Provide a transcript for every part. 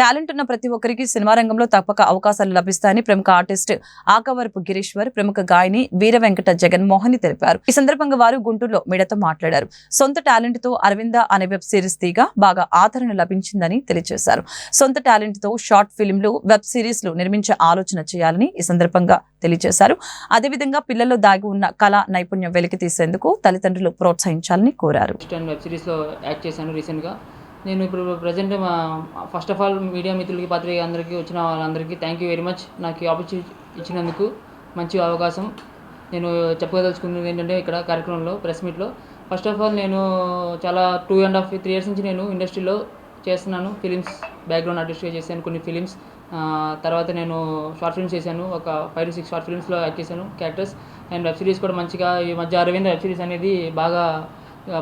Talent ఉన్న ప్రతి ఒక్కరికి సినిమా రంగంలో తప్పక అవకాశాలు లభిస్తాయని ప్రముఖ ఆర్టిస్ట్ ఆకవరపు గిరీశ్వర్ ప్రముఖ గాయని వీర వెంకట జగన్మోహన్ తెలిపారు. ఈ సందర్భంగా వారు గుంటూరులో మీడియాతో మాట్లాడారు. సొంత టాలెంట్తో అరవింద అనే వెబ్ సిరీస్ తీగా బాగా ఆదరణ లభించిందని తెలియజేశారు. సొంత టాలెంట్తో షార్ట్ ఫిల్మ్లు వెబ్ సిరీస్లు నిర్మించే ఆలోచన చేయాలని ఈ సందర్భంగా తెలియజేశారు. అదేవిధంగా పిల్లల్లో దాగి ఉన్న కళా నైపుణ్యం వెలికి తీసేందుకు తల్లిదండ్రులు ప్రోత్సహించాలని కోరారు. వెబ్ సిరీస్లో యాక్ట్ చేశాను రీసెంట్గా నేను ఇప్పుడు ప్రజెంట్ మా ఫస్ట్ ఆఫ్ ఆల్ మీడియా మిత్రులకి పత్రిక అందరికీ వచ్చిన వాళ్ళందరికీ థ్యాంక్ యూ వెరీ మచ్ నాకు ఈ ఆపర్చునిటీ ఇచ్చినందుకు మంచి అవకాశం. నేను చెప్పదలుచుకున్నది ఏంటంటే ఇక్కడ కార్యక్రమంలో ప్రెస్ మీట్లో ఫస్ట్ ఆఫ్ ఆల్ నేను చాలా two and half three years నుంచి నేను ఇండస్ట్రీలో చేస్తున్నాను. ఫిలిమ్స్ బ్యాక్గ్రౌండ్ ఆర్టిస్ట్గా చేశాను కొన్ని ఫిలిమ్స్ తర్వాత నేను షార్ట్ ఫిల్మ్స్ చేశాను. ఒక ఫైవ్ టు సిక్స్ షార్ట్ ఫిల్మ్స్లో యాక్ట్ చేశాను క్యారెక్టర్స్ అండ్ వెబ్ సిరీస్ కూడా మంచిగా ఈ మధ్య అరవింద్ వెబ్ సిరీస్ అనేది బాగా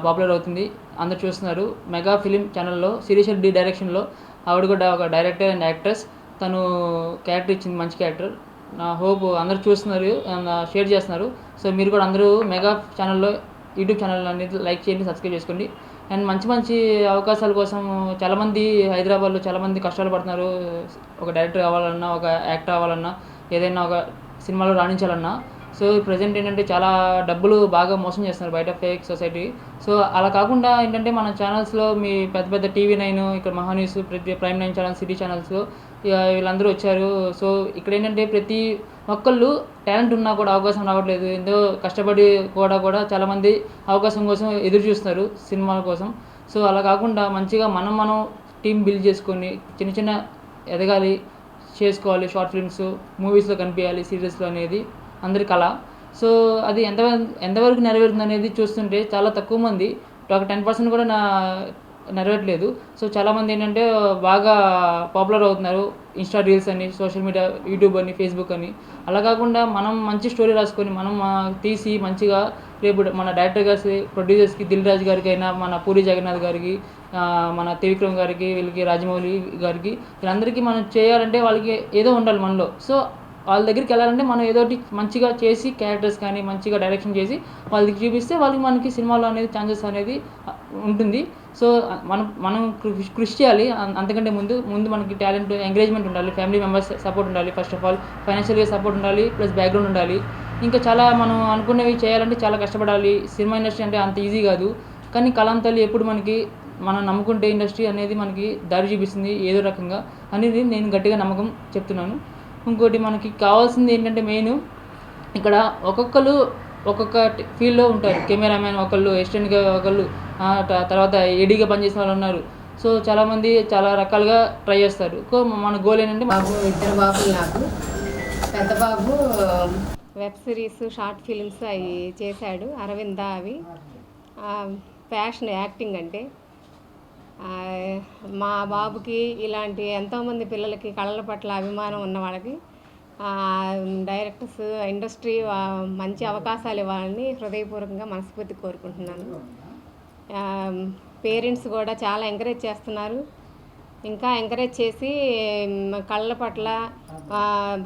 పాపులర్ అవుతుంది. అందరు చూస్తున్నారు. మెగా ఫిలిం ఛానల్లో శిరీష్ డి డైరెక్షన్లో ఆవిడ కూడా ఒక డైరెక్టర్ అండ్ యాక్ట్రెస్. తను క్యారెక్టర్ ఇచ్చింది మంచి క్యారెక్టర్. నా హోప్ అందరు చూస్తున్నారు షేర్ చేస్తున్నారు. సో మీరు కూడా అందరూ మెగా ఛానల్లో యూట్యూబ్ ఛానల్ అనేది లైక్ చేయండి సబ్స్క్రైబ్ చేసుకోండి. అండ్ మంచి మంచి అవకాశాల కోసం చాలామంది హైదరాబాద్లో చాలామంది కష్టాలు పడుతున్నారు. ఒక డైరెక్టర్ అవ్వాలన్నా ఒక యాక్టర్ అవ్వాలన్నా ఏదైనా ఒక సినిమాలో రాణించాలన్నా. సో ప్రజెంట్ ఏంటంటే చాలా డబ్బులు బాగా మోసం చేస్తున్నారు బయట ఫేక్ సొసైటీ సో అలా కాకుండా ఏంటంటే మన ఛానల్స్లో మీ పెద్ద పెద్ద టీవీ నైన్ ఇక్కడ మహాన్యూస్ ప్రతి prime nine channel city channels వీళ్ళందరూ వచ్చారు. సో ఇక్కడ ఏంటంటే ప్రతి ఒక్కళ్ళు టాలెంట్ ఉన్నా కూడా అవకాశం రావట్లేదు. ఎంతో కష్టపడి కూడా కూడా చాలామంది అవకాశం కోసం ఎదురు చూస్తున్నారు సినిమాల కోసం. సో అలా కాకుండా మంచిగా మనం మనం టీం బిల్డ్ చేసుకొని చిన్న చిన్న ఎదగాలి చేసుకోవాలి. షార్ట్ ఫిల్మ్స్ మూవీస్లో కనిపించాలి సీరియల్స్లో అనేది. అందరి కళ. సో అది ఎంత ఎంతవరకు నెరవేరుతుంది అనేది చూస్తుంటే చాలా తక్కువ మంది. ఒక టెన్ పర్సెంట్ కూడా నా నెరవేరట్లేదు. సో చాలామంది ఏంటంటే బాగా పాపులర్ అవుతున్నారు. ఇన్స్టా రీల్స్ అని సోషల్ మీడియా యూట్యూబ్ అని ఫేస్బుక్ అని. అలా కాకుండా మనం మంచి స్టోరీ రాసుకొని మనం తీసి మంచిగా రేపు మన డైరెక్టర్ గారి ప్రొడ్యూసర్స్కి దిల్ రాజు గారికి అయినా మన పూరి జగన్నాథ్ గారికి మన త్రివిక్రమ్ గారికి వీళ్ళకి రాజమౌళి గారికి వీళ్ళందరికీ మనం చేయాలంటే వాళ్ళకి ఏదో ఉండాలి మనలో. సో వాళ్ళ దగ్గరికి వెళ్ళాలంటే మనం ఏదో ఒకటి మంచిగా చేసి క్యారెక్టర్స్ కానీ మంచిగా డైరెక్షన్ చేసి వాళ్ళకి చూపిస్తే వాళ్ళకి మనకి సినిమాలో అనేది ఛాన్సెస్ అనేది ఉంటుంది. సో మనం మనం కృషి కృషి చేయాలి. అంతకంటే ముందు ముందు మనకి టాలెంట్ ఎంకరేజ్మెంట్ ఉండాలి. ఫ్యామిలీ మెంబర్స్ సపోర్ట్ ఉండాలి ఫస్ట్ ఆఫ్ ఆల్ ఫైనాన్షియల్గా సపోర్ట్ ఉండాలి ప్లస్ బ్యాక్గ్రౌండ్ ఉండాలి. ఇంకా చాలా మనం అనుకునేవి చేయాలంటే చాలా కష్టపడాలి. సినిమా ఇండస్ట్రీ అంటే అంత ఈజీ కాదు. కానీ కలాం తల్లి ఎప్పుడు మనకి మనం నమ్ముకుంటే ఇండస్ట్రీ అనేది మనకి దారి చూపిస్తుంది ఏదో రకంగా అనేది నేను గట్టిగా నమ్మకం చెప్తున్నాను. ఇంకోటి మనకి కావాల్సింది ఏంటంటే మెయిన్ ఇక్కడ ఒక్కొక్కరు ఒక్కొక్క ఫీల్డ్లో ఉంటారు. కెమెరామ్యాన్ ఒకళ్ళు అసిస్టెంట్గా ఒకళ్ళు తర్వాత ఏడీగా పనిచేసిన వాళ్ళు ఉన్నారు. సో చాలామంది చాలా రకాలుగా ట్రై చేస్తారు. సో మన గోల్ ఏంటంటే బాబు ఇద్దరు బాబులు నాకు. పెద్ద బాబు వెబ్ సిరీస్ షార్ట్ ఫిల్మ్స్ అవి చేశాడు. అరవింద అవి. ఫ్యాషన్ యాక్టింగ్ అంటే మా బాబుకి ఇలాంటి ఎంతోమంది పిల్లలకి కళల పట్ల అభిమానం ఉన్న వాళ్ళకి డైరెక్టర్స్ ఇండస్ట్రీ మంచి అవకాశాలు ఇవ్వాలని హృదయపూర్వకంగా మనస్ఫూర్తి కోరుకుంటున్నాను. పేరెంట్స్ కూడా చాలా ఎంకరేజ్ చేస్తున్నారు. ఇంకా ఎంకరేజ్ చేసి కళల పట్ల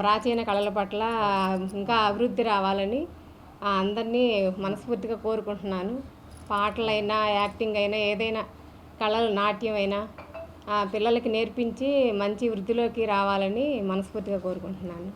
ప్రాచీన కళల పట్ల ఇంకా అభివృద్ధి రావాలని అందరినీ మనస్ఫూర్తిగా కోరుకుంటున్నాను. పాటలైనా యాక్టింగ్ అయినా ఏదైనా కళలు నాట్యం అయినా పిల్లలకి నేర్పించి మంచి వృద్ధిలోకి రావాలని మనస్ఫూర్తిగా కోరుకుంటున్నాను.